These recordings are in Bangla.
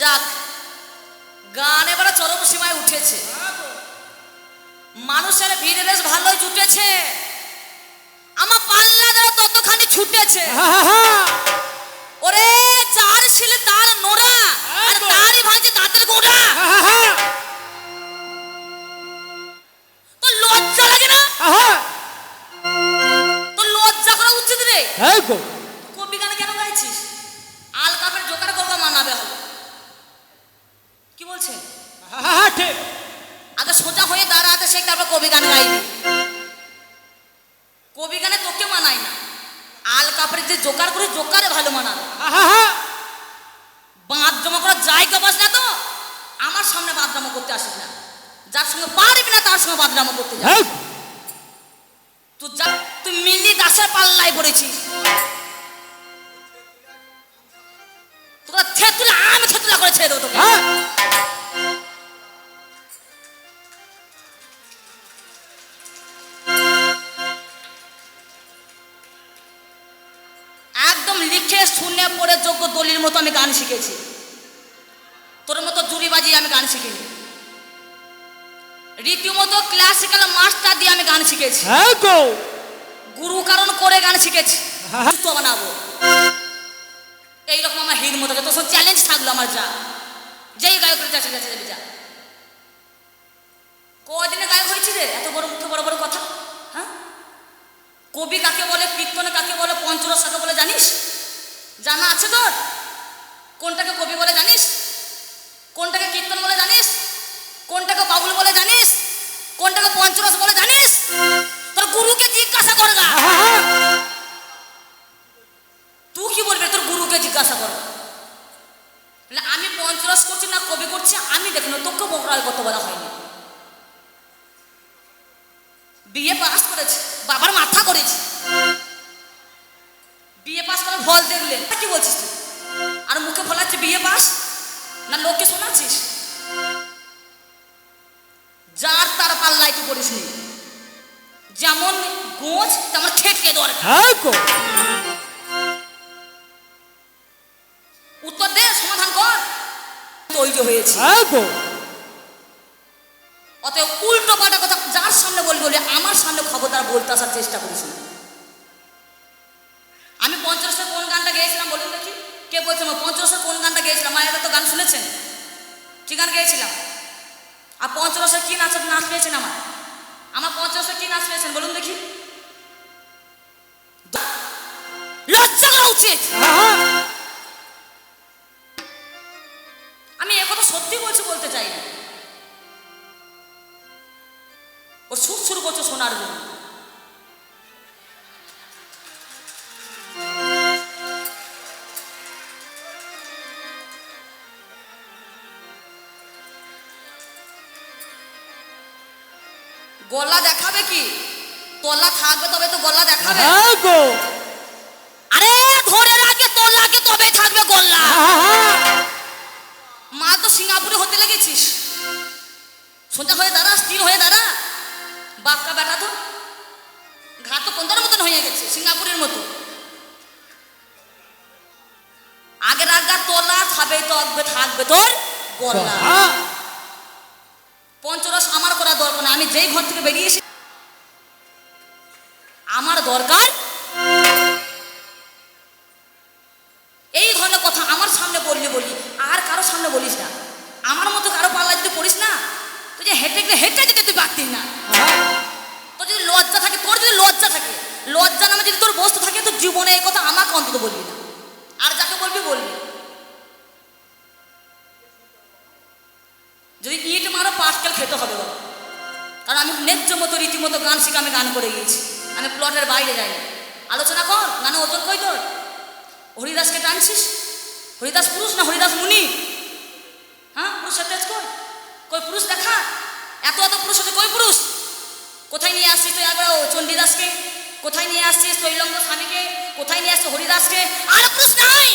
যাক গান এবারে চরম সীমায় উঠেছে। মানুষের ভিড় বেশ ভালোই জুটেছে। আমার পাল্লাদের ততখানি ছুটেছে। ওরে যার ছিল তার নোড়া আর তারই ভাঙছে দাঁতের গোড়া। তো লজ্জা লাগে না? তো লজ্জা করা উচিত রে কবি গানে কেন গাইছিস আল কাপের জোকার করবা মানাবে হলো কি বলছেন আগে সোজা হয়ে দাঁড়াতে সে তারপর কবি গান গাইবি। একদম শুনে পড়ে যোগ্য দলির মতো আমি গান শিখেছি। তোর মতো জুড়ি বাজিয়ে আমি গান শিখিনি। রীতিমতো ক্লাসিক্যাল মাস্টার দিয়ে আমি গান শিখেছি। গুরু কারণ করে গান শিখেছি। তো বানাবো। এইরকম আমার হির মতো। তো সব চ্যালেঞ্জ থাকল আমার যা। যেই গায়কের যাচ্ছে যাচ্ছে যাবি যা কদিনে গায়ক হয়েছি রে? এত বড় মুখে বড় বড় কথা হ্যাঁ কবি কাকে বলে কীর্তনে কাকে বলে পঞ্চরস কাকে বলে জানিস জানা কোনটাকে কবি বলে জানিস? কোনটাকে কীর্তন বলে জানিস? কোনটাকে বাবুল বলে জানিস? কোনটাকে পঞ্চরস বলে জানিস? তোর গুরুকে জিজ্ঞাসা কর গা তুই কি বলবি? তোর গুরুকে জিজ্ঞাসা কর। তাহলে আমি পঞ্চরস করছি না, কবি করছি, আমি দেখুন তোকে বকরাল কত বলা হয়নি। বিয়ে পাস করেছে, বাবার মাথা করেছে। বিয়ে পাস করে ফল দেখলেন কি বলছিস তুই? আর মুখে ফলাচ্ছে বিয়ে পাস না লোককে শোনাচ্ছিস? যার তার পাল্লায় তুই করিস নি। যেমন গোছ তেমন খেটকে দরকার উত্তর দে সমাধান কর। তৈরি হয়েছে। অতএব উল্টো পাল্টা কথা যার সামনে বলবি বলে আমার সামনে খবরদার বলতে আসার চেষ্টা করিস না। কে বলছেন পঞ্চরসের কোন গানটা গেয়েছিলাম? মায়েরা তো গান শুনেছেন? কি গান গেয়েছিলাম? আর পঞ্চরসের কি নাচ নাচ পেয়েছেন আমার? আমার পঞ্চরসের কি নাচ পেয়েছেন বলুন দেখি। লজ্জা করা উচিত আমি একথা সত্যি বলছি বলতে চাই না। গলা দেখাবে কি? তলা থাকবে তবে তো গলা দেখাবে। আরে ধরে রাখে তলাকে তবে থাকবে গলা। মাল তো সিঙ্গাপুরে হতে লেগেছিস। সোজা হয়ে দাঁড়া স্থির হয়ে দাঁড়া। বাক্কা বেটা তো। ঘাট তো কোনটার মতন হয়ে গেছে সিঙ্গাপুরের মতো। আগের আগা তোলা খাবে তো থাকবে তোর গলা। পঞ্চরস আমার করা দরকার। আমি যেই ঘর থেকে বেরিয়েছি আমার দরকার আমি প্লটের বাইরে যাইনি। আলোচনা কর গানে ওজন কই তোর? হরিদাসকে টানছিস? হরিদাস পুরুষ না হরিদাস মুনি? হ্যাঁ পুরুষের তেজ কর কই পুরুষ দেখা? এত এত পুরুষ হতে কই পুরুষ? কোথায় নিয়ে আসছিস তুই একবার চণ্ডীদাসকে? কোথায় নিয়ে আসছিস তৈলঙ্গ স্বামীকে? কোথায় নিয়ে আসছিস হরিদাসকে? আর পুরুষ নাই!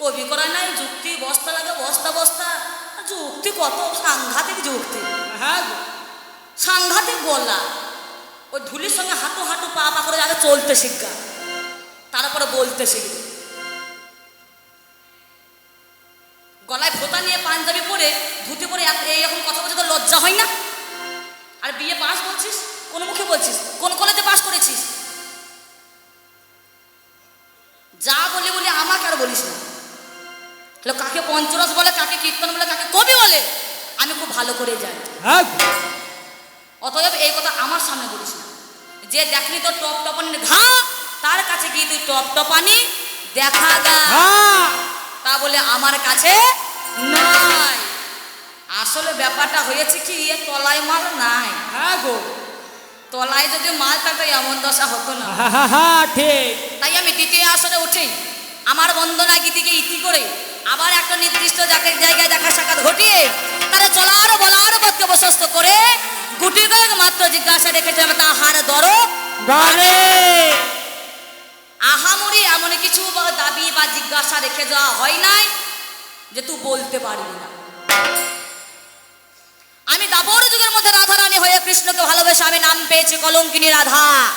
কবি করা নাই, যুক্তি বস্তা লাগে বস্তা বস্তা। যুক্তি কত সাংঘাতিক যুক্তি। সাংঘাতিক গলা ওই ধুলির সঙ্গে হাঁটু হাঁটু পা পা করে আগে চলতে শিখা, তারপরে বলতে শিখবে। দেখা হ্যাঁ। তা বলে আমার কাছে নয় আসলে ব্যাপারটা হয়েছে কি তলায় মাল নাই। হ্যাঁ গো। তলায় যদি মাল থাকতো এমন দশা হতো না। হ্যাঁ হ্যাঁ ঠিক। তাই আমি দ্বিতীয় আসরে উঠি। আমার বন্দনা গীতিকে ইতি করে আবার একটা নির্দিষ্ট জায়গায় জায়গায় দেখা সাক্ষাৎ ঘটিয়ে তারা চলার বলার পথকে প্রশস্ত করে গুটি কয়েক মাত্র জিজ্ঞাসা রেখেছিলাম তাহার দর আহামরি এমন কিছু দাবি বা জিজ্ঞাসা রেখে যাওয়া হয় নাই যে তুই বলতে পারবি না। আমি দাবর যুগের মধ্যে রাধা রানী হয়ে কৃষ্ণকে ভালোবেসে আমি নাম পেয়েছি কলঙ্কিনী রাধা।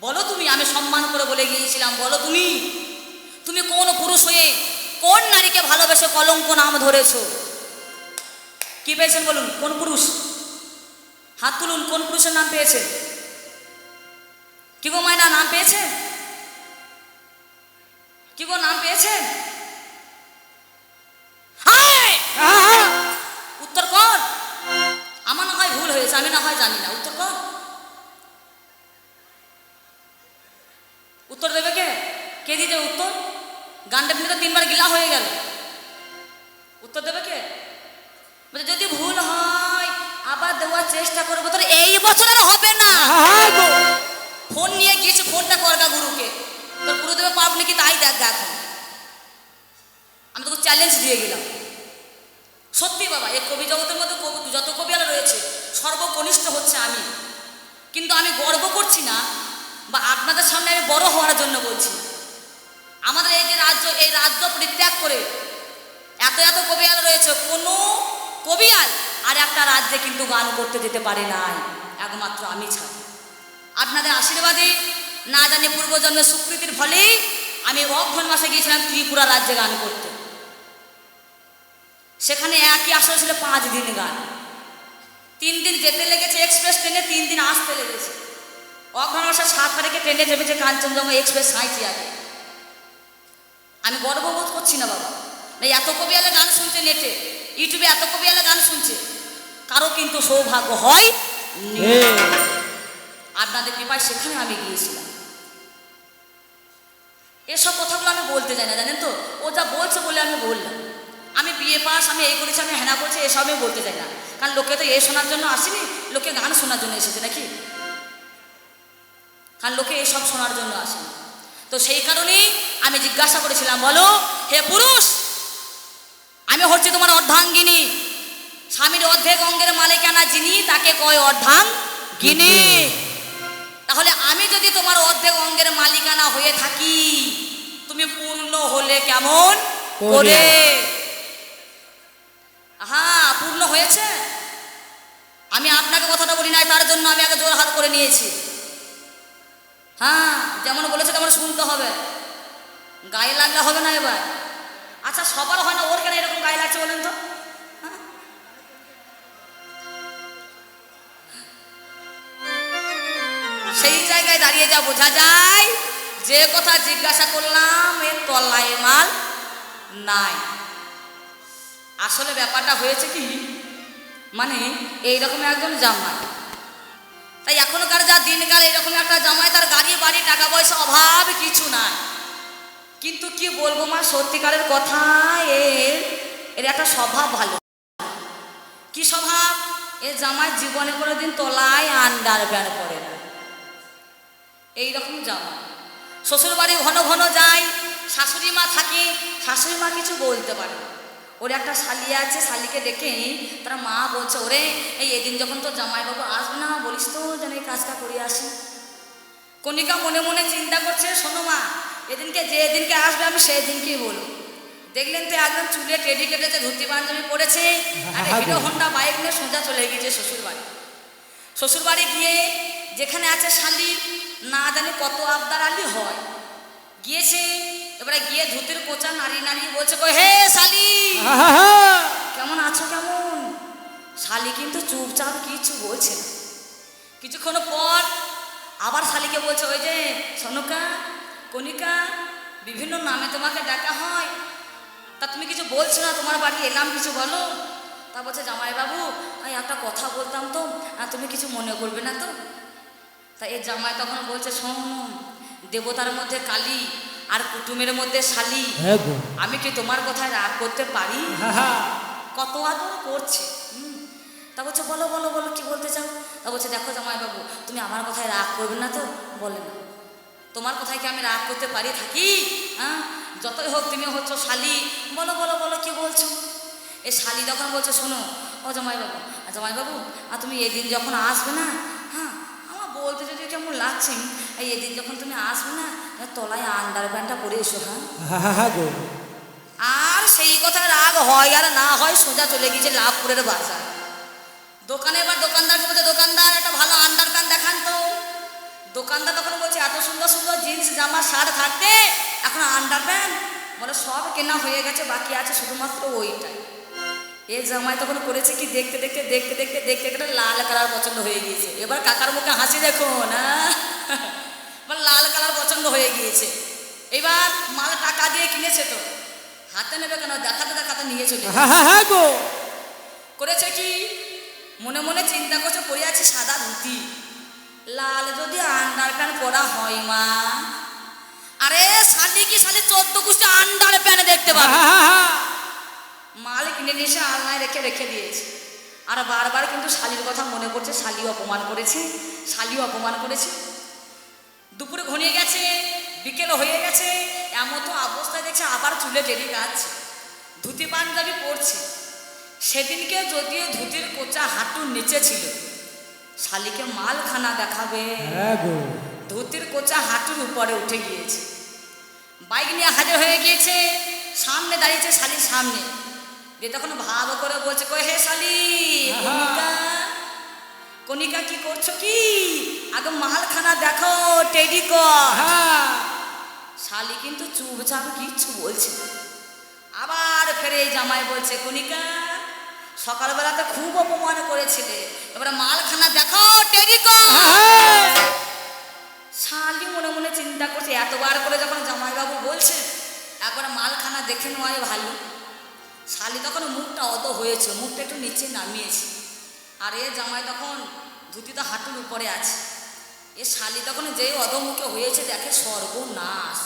বলো তুমি, আমি সম্মান করে বলে গিয়েছিলাম, বলো তুমি। তুমি কোন পুরুষ হয়ে কোন নারীকে ভালোবেসে কলঙ্ক নাম ধরেছো? কি পেয়েছেন বলুন? কোন পুরুষ? হাত তুলুন, কোন পুরুষের নাম পেয়েছেন? কি গো মায়না নাম পেয়েছে? কি গো নাম পেয়েছে? উত্তর কর। আমার না হয় ভুল হয়েছে আমি না হয় জানি না। উত্তর কর। তাই দেখ এখন আমি তোকে চ্যালেঞ্জ দিয়ে গেলাম। সত্যি বাবা, এই কবি জগতের মধ্যে কবি, যত কবিয়ালা রয়েছে, সর্বকনিষ্ঠ হচ্ছে আমি। কিন্তু আমি গর্ব করছি না, বা আপনাদের সামনে আমি বড় হওয়ার জন্য বলছি। আমাদের এই যে রাজ্য, এই রাজ্য পরিত্যাগ করে এত এত কবি কবিয়াল রয়েছে, কোনো কবিয়াল আর একটা রাজ্যে কিন্তু গান করতে যেতে পারে নাই। একমাত্র আমি ছাড়া। আপনাদের আশীর্বাদে, না জানি পূর্বজন্মের স্বীকৃতির ফলেই আমি অঘ্রণ মাসে গিয়েছিলাম ত্রিপুরা রাজ্যে গান করতে। সেখানে একই আসলে ছিল পাঁচ দিন গান। তিন দিন যেতে লেগেছে এক্সপ্রেস ট্রেনে তিন দিন আসতে লেগেছে। অঘ্রণ মাসের সাত তারিখে ট্রেনে চেপেছে কাঞ্চনজঙ্ঘা এক্সপ্রেস সাঁইচি আগে আমি গর্ববোধ করছি না বাবা। না এত কবিয়ালে গান শুনছে নেটে ইউটিউবে এত কবিয়ালে গান শুনছে। কারও কিন্তু সৌভাগ্য হয় আপনাদের কৃপায় সেখানে আমি গিয়েছিলাম। এসব কথাগুলো আমি বলতে চাই না, জানেন তো? ও যা বলছে বলে আমি বললাম। আমি বিয়ে পাস, আমি এই করেছি, আমি হেনা করছি, এসব আমি বলতে চাই না। কারণ লোকে তো এ শোনার জন্য আসেনি, লোকে গান শোনার জন্য এসেছে নাকি? কারণ লোকে এসব শোনার জন্য আসেনি। তো সেই কারণেই আমি জিজ্ঞাসা করেছিলাম, বলো, হে পুরুষ, আমি হচ্ছি তোমার অর্ধাঙ্গিনী। স্বামীর অর্ধেক অঙ্গের মালিকানা যিনি, তাকে কয় অর্ধাঙ্গিনী। তাহলে আমি যদি তোমার অর্ধেক অঙ্গের মালিকানা হয়ে থাকি তুমি পূর্ণ হলে কেমন? করে। হ্যাঁ পূর্ণ হয়েছে? আমি আপনাকে কথাটা বলি নাই তার জন্য আমি আগে জোর হাত করে নিয়েছি। হ্যাঁ যেমন বলেছে তেমন শুনতে হবে। গায়ে লাগলে হবে না এবার। আচ্ছা সবার হয় না ওর কেন এরকম গায়ে লাগছে বলেন তো? জায়গায় দাঁড়িয়ে যা বোঝা যায়? যে কথা জিজ্ঞাসা করলাম এর তলায় মাল নাই। আসলে ব্যাপারটা হয়েছে কি? মানে এইরকম একজন জামাই। তাই এখনকার যা দিনকাল এরকম একটা জামাই, তার গাড়ি, বাড়ি, টাকা পয়সা অভাব কিছু নাই। কিন্তু কি বলব মা, সত্যিকারের কথা, এর এর একটা স্বভাব ভালো। কি স্বভাব? এ জামাই জীবনে কোনোদিন তলায় আন্ডার প্যান্ট করে না। এইরকম জামাই শ্বশুর বাড়ি ঘন ঘন যাই শাশুড়ি মা থাকে শাশুড়ি মা কিছু বলতে পারে না। ওর একটা শালি আছে শালিকে দেখে তারা মা বলছে ওরে এই এদিন যখন তো জামাইবাবু আসবে না বলিস তো যেন এই কাজটা করে আসি। কণিকা মনে মনে চিন্তা করছে শোনো মা এদিনকে যে এদিনকে আসবে আমি সেই দিনকেই বলব। দেখলেন তো একদম চুলে টেডি কেটেছে ধুতি পাঞ্জাবি পড়েছে আর হিরো হন্ডা বাইক নিয়ে সোজা চলে গিয়েছে শ্বশুর বাড়ি শ্বশুর বাড়ি গিয়ে যেখানে আছে শালি না জানি কত আবদার আলি হয়। গিয়েছে এবারে গিয়ে ধুতির কোচা নারী নারী বলছে হে শালি! কেমন আছো কেমন? শালি কিন্তু চুপচাপ কিছু বলছে না। কিছুক্ষণ পর আবার শালিকে বলছে ওই যে সনকা কণিকা বিভিন্ন নামে তোমাকে ডাকা হয়। তা তুমি কিছু বলছো না তোমার বাড়ি এলাম কিছু বলো। তা বলছে জামাইবাবু আমি একটা কথা বলতাম তো আর তুমি কিছু মনে করবে না তো? তা এর জামাই তখন বলছে শোন দেবতার মধ্যে কালী আর কুটুমের মধ্যে শালি। হ্যাঁ আমি কি তোমার কথায় রাগ করতে পারি? কত আদর করছে। তা বলছে বলো বলো বলো কি বলতে চাও? তা বলছে দেখো জামাইবাবু তুমি আমার কথায় রাগ করবে না তো? বলে না। তোমার কথায় কি আমি রাগ করতে পারি থাকি? হ্যাঁ যতই হোক তুমি হচ্ছ শালি। বলো বলো বলো কি বলছো? এই শালি তখন বলছে শোনো ও জামাইবাবু আর জামাইবাবু আর তুমি এদিন যখন আসবে না বলতে যদি কেমন লাগছে? এই এদিন যখন তুমি আসবে না তলায় আন্ডার প্যান্টটা পরে এসো হ্যাঁ? হা হা হা গো। আর সেই কথা রাগ হয় আর না হয় সোজা চলে গিয়েছে লাভপুরের বাজার। দোকানে এবার দোকানদারকে বলছে দোকানদার একটা ভালো আন্ডার প্যান্ট দেখান তো। দোকানদার তখন বলছে এত সুন্দর সুন্দর জিন্স জামা শার্ট থাকতে এখন আন্ডার প্যান্ট বলে সব কেনা হয়ে গেছে বাকি আছে শুধুমাত্র ওইটাই। এ জামাই তখন করেছে কি? দেখতে দেখতে দেখতে দেখতে দেখতে দেখতে লাল কালার পছন্দ হয়ে গিয়েছে। এবার কাকার মুখে হাসি দেখুন হ্যাঁ এবার লাল কালার পছন্দ হয়ে গিয়েছে। এবার মাল টাকা দিয়ে কিনেছে তো। হাতে নেবে কেন? দেখাতে দেখাতে নিয়ে চলে হা হা হা গো। করেছে কি? মনে মনে চিন্তা করছে পরে আছে সাদা ধুতি। লাল যদি আন্ডার প্যান্ট পরা হয় মা। আরে শালি কি শালি চোদ্দ কুষ্টি আন্ডার প্যান্ট দেখতে পাবে? হা হা মাল কিনে নিয়ে এসে আলনায় রেখে রেখে দিয়েছে। আর বারবার কিন্তু শালির কথা মনে পড়ছে শালিও অপমান করেছে শালিও অপমান করেছে। দুপুরে ঘনিয়ে গেছে বিকেল হয়ে গেছে এমন তো অবস্থায় দেখছে আবার চুলে টেনে গাচ্ছে ধুতি পাঞ্জাবি পরছে। সেদিনকে যদিও ধুতির কোচা হাঁটুর নিচে ছিল শালিকে মালখানা দেখাবে। হ্যাঁ ধুতির কোচা হাঁটুর উপরে উঠে গিয়েছে। বাইক নিয়ে হাজির হয়ে গিয়েছে সামনে দাঁড়িয়েছে শালির সামনে। দিয়ে তখন ভাব করে বলছে কই হে শালি কনিকা কনিকা কি করছ কি? আগে মালখানা দেখো টেডি কর। শালি কিন্তু চুপচাপ কিচ্ছু বলছে। আবার ফেরে এই জামাই বলছে কনিকা সকালবেলাতে খুব অপমান করেছিলে। এবারে মালখানা দেখো টেডি কর। শালি মনে মনে চিন্তা করছে এতবার করে যখন জামাইবাবু বলছে একবার মালখানা দেখে নেওয়াই ভালো। শালি তখন মুখটা অত হয়েছে মুখটা একটু নিচে নামিয়েছে। আর এ জামাই তখন ধুতিটা হাঁটুর উপরে আছে। এ শালি তখন যে অধমুখে হয়েছে দেখে সর্বনাশ।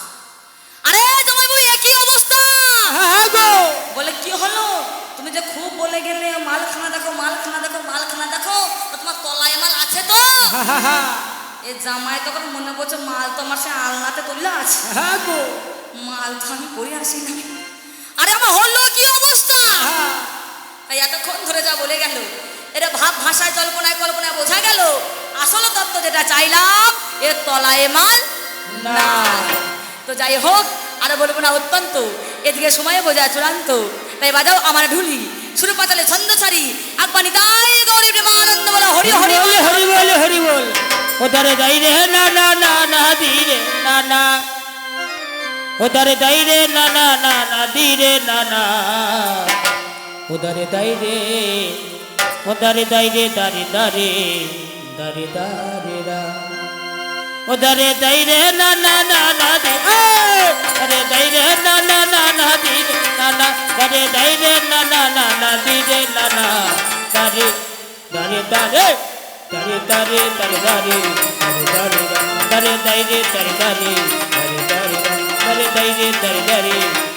আরে জামাইবাবু এ কি অবস্থা? হা হা গো। বলে কি হলো? তুমি যে খুব বলে গেলে মালখানা দেখো মালখানা দেখো মালখানা দেখো তোমার তলায় মাল আছে তো? হা হা হা এ জামাই তখন মনে করছে মাল তো আমার সে আলনাতে তুললে আছে। মাল তো আমি পরে আসি না আরে আমার হলো কি তাই এতক্ষণ ধরে যা বলে গেল, এটা ভাব ভাষায় কল্পনায় কল্পনায় বোঝা গেল, আসল তত্ত্ব যেটা চাইলাম এর তলায় মাল না। তো যাই হোক, আর বলব না অত্যন্ত, এদিকে সময় বোঝা চূড়ান্ত। তাই বাজাও আমার ঢুলি সুর পাতালে ছন্দ ছাড়ি আকবানি তাই গৌরী প্রেমানন্দ বলে, হরি হরি হরি হরি বল হরি বল। ওদারে দাই রে, না না না না, দি রে, না না। ওদারে দাই রে, না না না না, দি রে, না না। ওদারে দাই রে ওদারে দাই রে দারে দারে দারে দারে রা ওদারে দাই রে না না না না দি আরে দাই রে না না না না দি না না দারে দাই রে না না না না দি রে না না দারে দারে দারে দারে দারে দারে দারে দারে দারে দারে দারে দারে দারে দারে দারে দারে দারে দারে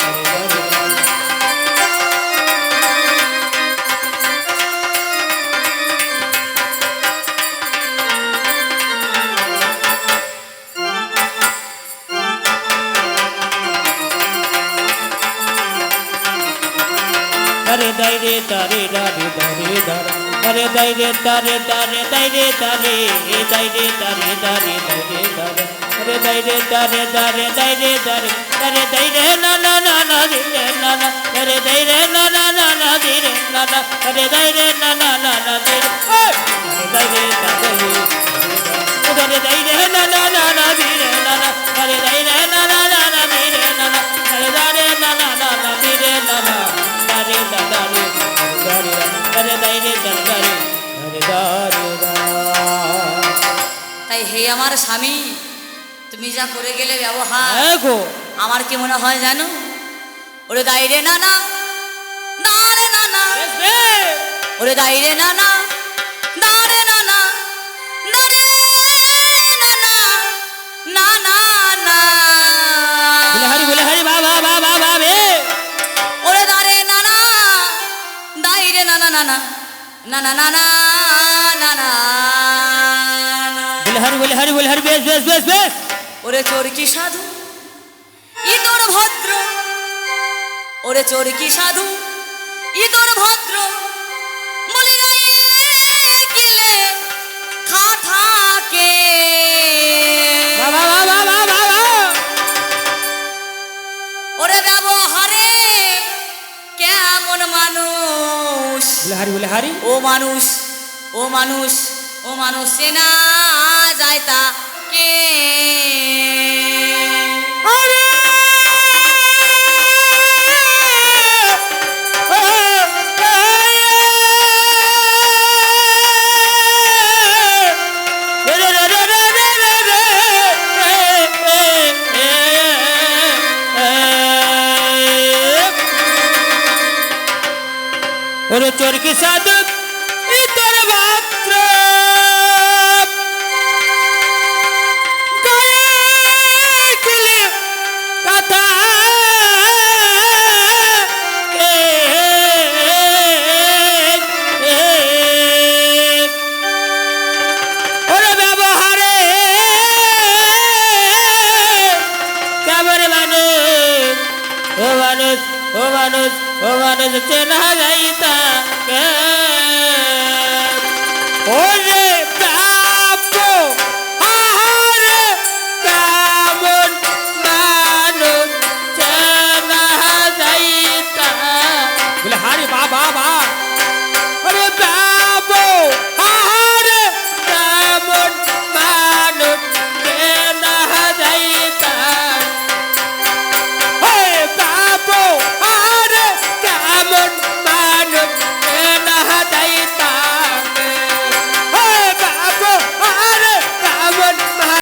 রে তারে রারে দারে দারা আরে দাই রে তারে তারে দাই রে তারে দাই রে তারে দারে দাই রে দারা, আরে দাই রে তারে দারে দাই রে দারে, আরে দাই রে না না না না রে না না, আরে দাই রে না না না না রে না না, আরে দাই রে না না না না রে আরে দাই রে তারে তাই হে আমার স্বামী তুমি যা করে গেলে ব্যবহার আমার কি মনে হয় জানো? ওরে দাইরে না না ওরে দাইরে না না রে নানা নানা নানা নানা নানা বলে হারি বলে হারি বলে হারি বেশ বেশ বেশ বেশ। ওরে চোর কি সাধু? ইঁদুর ভদ্র। ওরে চোর কি সাধু? ইঁদুর ভদ্র। মানুষ বলে হারি। ও মানুষ ও মানুষ ও মানুষ সেনা যায় তা। ওরে চোর কি সাধু ইতর মাত্র কথা ওরে ব্যবহারে কেমন মানুষ? ও মানুষ ও মানুষ ও মানুষ চেনা যাইতা ওরে